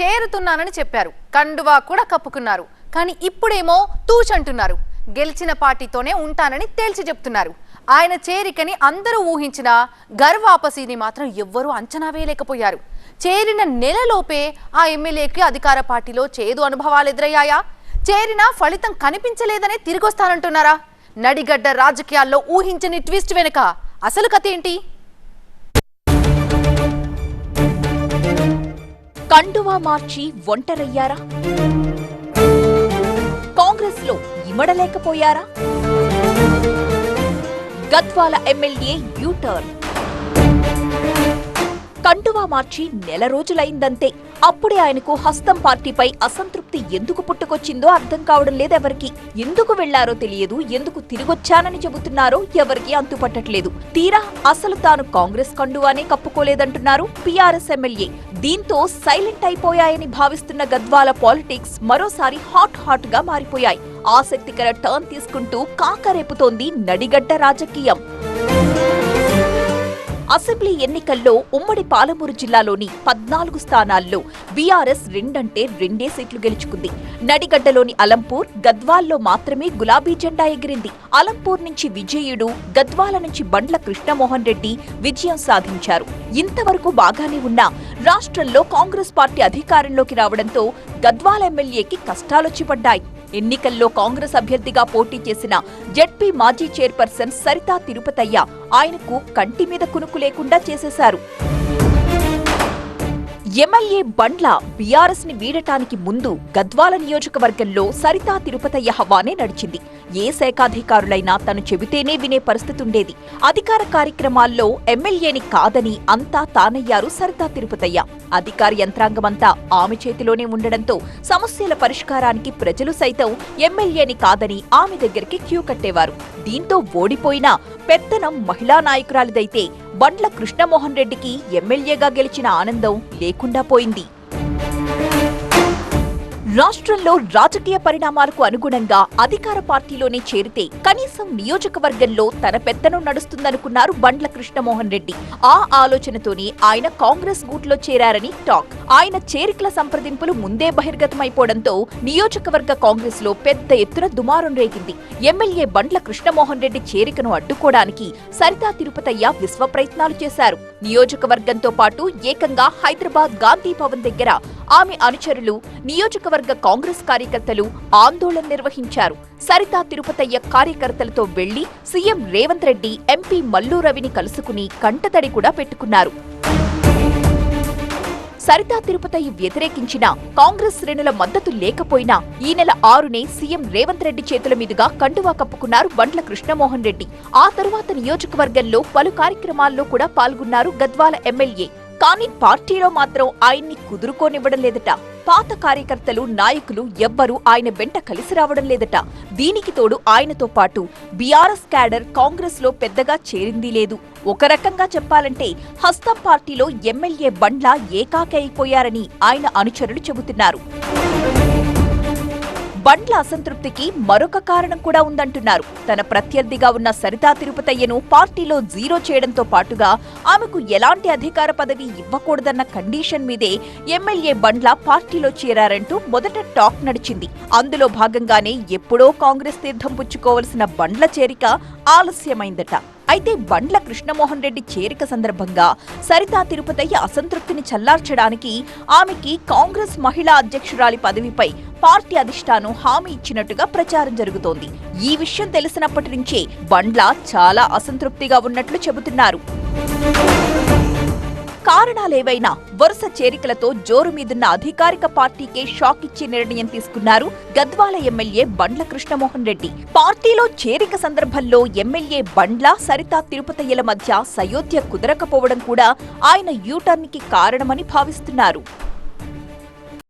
చేరుతున్నానని చెప్పారు. కండువా కూడా కప్పుకున్నారు. కానీ ఇప్పుడేమో తూచంటున్నారు గెలిచిన పార్టీతోనే ఉంటానని తేల్చి చెప్తున్నారు. ఆయన చేరికని అందరూ ఊహించిన గర్వాపసిని మాత్రం ఎవ్వరూ అంచనా వేయలేకపోయారు. చేరిన నెలలోపే ఆ ఎమ్మెల్యేకి అధికార పార్టీలో చేదు అనుభవాలు ఎదురయ్యాయా? చేరినా ఫలితం కనిపించలేదనే తిరిగొస్తానంటున్నారా? నడిగడ్డ రాజకీయాల్లో ఊహించని ట్విస్ట్ వెనుక అసలు కథ ఏంటి? కండువా మార్చి ఒంటరయ్యారా? కాంగ్రెస్లో ఇమడలేకపోయారా? గద్వాల ఎమ్మెల్యే యూటర్న్ కండువా మార్చి నెల రోజులైందంతే. అప్పుడే ఆయనకు హస్తం పార్టీపై అసంతృప్తి ఎందుకు పుట్టుకొచ్చిందో అర్థం కావడం లేదెవరికి ఎందుకు వెళ్ళారో తెలియదు. ఎందుకు తిరిగొచ్చానని చెబుతున్నారో ఎవరికి అంతుపట్టట్లేదు. తీరా అసలు తాను కాంగ్రెస్ కండువానే కప్పుకోలేదంటున్నారు పీఆర్ఎస్ ఎమ్మెల్యే. దీంతో సైలెంట్ అయిపోయాయని భావిస్తున్న గద్వాల పాలిటిక్స్ మరోసారి హాట్ హాట్గా మారిపోయాయి. ఆసక్తికర టర్న్ తీసుకుంటూ కాకరేపుతోంది నడిగడ్డ రాజకీయం. అసెంబ్లీ ఎన్నికల్లో ఉమ్మడి పాలమూరు జిల్లాలోని పద్నాలుగు స్థానాల్లో బీఆర్ఎస్ రెండంటే రెండే సీట్లు గెలుచుకుంది. నడిగడ్డలోని అలంపూర్ గద్వాల్లో మాత్రమే గులాబీ జెండా ఎగిరింది. అలంపూర్ నుంచి విజయుడు గద్వాల నుంచి బండ్ల కృష్ణమోహన్ రెడ్డి విజయం సాధించారు. ఇంతవరకు బాగానే ఉన్నా రాష్ట్రంలో కాంగ్రెస్ పార్టీ అధికారంలోకి రావడంతో గద్వాల ఎమ్మెల్యేకి కష్టాలొచ్చి పడ్డాయి. ఎన్నికల్లో కాంగ్రెస్ అభ్యర్థిగా పోటీ చేసిన జడ్పీ మాజీ చైర్పర్సన్ సరితా తిరుపతయ్య ఆయనకు కంటి మీద కునుకు లేకుండా చేసేశారు. ఎమ్మెల్యే బండ్ల బీఆర్ఎస్ని వీడటానికి ముందు గద్వాల నియోజకవర్గంలో సరితా తిరుపతయ్య హవానే నడిచింది. ఏ శాఖాధికారులైనా తను చెబితేనే వినే పరిస్థితి ఉండేది అధికార కార్యక్రమాల్లో ఎమ్మెల్యేని కాదని అంతా తానయ్యారు సరితా తిరుపతయ్య. అధికార యంత్రాంగమంతా ఆమె చేతిలోనే ఉండడంతో సమస్యల పరిష్కారానికి ప్రజలు సైతం ఎమ్మెల్యేని కాదని ఆమె దగ్గరికి క్యూ కట్టేవారు. దీంతో ఓడిపోయినా పెత్తనం మహిళా నాయకురాలిదైతే బండ్ల కృష్ణమోహన్ రెడ్డికి ఎమ్మెల్యేగా గెలిచిన ఆనందం లేకుండా పోయింది. రాష్ట్రంలో రాజకీయ పరిణామాలకు అనుగుణంగా అధికార పార్టీలోనే చేరితే కనీసం నియోజకవర్గంలో తన పెత్తనం నడుస్తుందనుకున్నారు బండ్ల కృష్ణమోహన్ రెడ్డి. ఆ ఆలోచనతోనే ఆయన కాంగ్రెస్ గూట్లో చేరారని టాక్. ఆయన చేరికల సంప్రదింపులు ముందే బహిర్గతమైపోవడంతో నియోజకవర్గ కాంగ్రెస్లో పెద్ద ఎత్తున దుమారం రేగింది. ఎమ్మెల్యే బండ్ల కృష్ణమోహన్ రెడ్డి చేరికను అడ్డుకోవడానికి సరితా తిరుపతయ్య విశ్వ ప్రయత్నాలు చేశారు. నియోజకవర్గంతో పాటు ఏకంగా హైదరాబాద్ గాంధీ భవన్ దగ్గర ఆమె అనుచరులు నియోజకవర్గ కాంగ్రెస్ కార్యకర్తలు ఆందోళన నిర్వహించారు. సరితా తిరుపతయ్య కార్యకర్తలతో వెళ్ళి సీఎం రేవంత్ రెడ్డి ఎంపీ మల్లు రవిని కలుసుకుని కంటతడి కూడా పెట్టుకున్నారు. సరితా తిరుపతయ్య వ్యతిరేకించిన కాంగ్రెస్ శ్రేణుల మద్దతు లేకపోయినా ఈ నెల ఆరునే సీఎం రేవంత్ రెడ్డి చేతుల మీదుగా కండువా కప్పుకున్నారు బండ్ల కృష్ణమోహన్ రెడ్డి. ఆ తరువాత నియోజకవర్గంలో పలు కార్యక్రమాల్లో కూడా పాల్గొన్నారు గద్వాల ఎమ్మెల్యే కానీ పార్టీలో మాత్రం ఆయన్ని కుదురుకోనివ్వడం లేదట. పాత కార్యకర్తలు నాయకులు ఎవ్వరూ ఆయన వెంట కలిసి రావడం లేదట. దీనికి తోడు ఆయనతో పాటు బీఆర్ఎస్ క్యాడర్ కాంగ్రెస్లో పెద్దగా చేరింది లేదు. ఒక రకంగా చెప్పాలంటే హస్తం పార్టీలో ఎమ్మెల్యే బండ్ల ఏకాకైపోయారని అయిపోయారని ఆయన అనుచరులు చెబుతున్నారు. బండ్ల అసంతృప్తికి మరొక కారణం కూడా ఉందంటున్నారు. తన ప్రత్యర్థిగా ఉన్న సరితా తిరుపతయ్యను పార్టీలో జీరో చేయడంతో పాటుగా ఆమెకు ఎలాంటి అధికార పదవి ఇవ్వకూడదన్న కండిషన్ మీదే ఎమ్మెల్యే బండ్ల పార్టీలో చేరారంటూ మొదట టాక్ నడిచింది. అందులో భాగంగానే ఎప్పుడో కాంగ్రెస్ తీర్థం పుచ్చుకోవలసిన బండ్ల చేరిక ఆలస్యమైందట. అయితే బండ్ల కృష్ణమోహన్ రెడ్డి చేరిక సందర్భంగా సరితా తిరుపతయ్య అసంతృప్తిని చల్లార్చడానికి ఆమెకి కాంగ్రెస్ మహిళా అధ్యక్షురాలి పదవిపై పార్టీ అధిష్టానం హామీ ఇచ్చినట్టుగా ప్రచారం జరుగుతోంది. ఈ విషయం తెలిసినప్పటి నుంచే బండ్ల చాలా అసంతృప్తిగా ఉన్నట్లు చెబుతున్నారు. కారణాలేవైనా వరుస చేరికలతో జోరు మీదున్న అధికారిక పార్టీకే షాక్ ఇచ్చే నిర్ణయం తీసుకున్నారు గద్వాల ఎమ్మెల్యే బండ్ల కృష్ణమోహన్ రెడ్డి. పార్టీలో చేరిక సందర్భంలో ఎమ్మెల్యే బండ్ల సరిత తిరుపతయ్యల మధ్య సయోధ్య కుదరకపోవడం కూడా ఆయన యూటర్న్కి కారణమని భావిస్తున్నారు.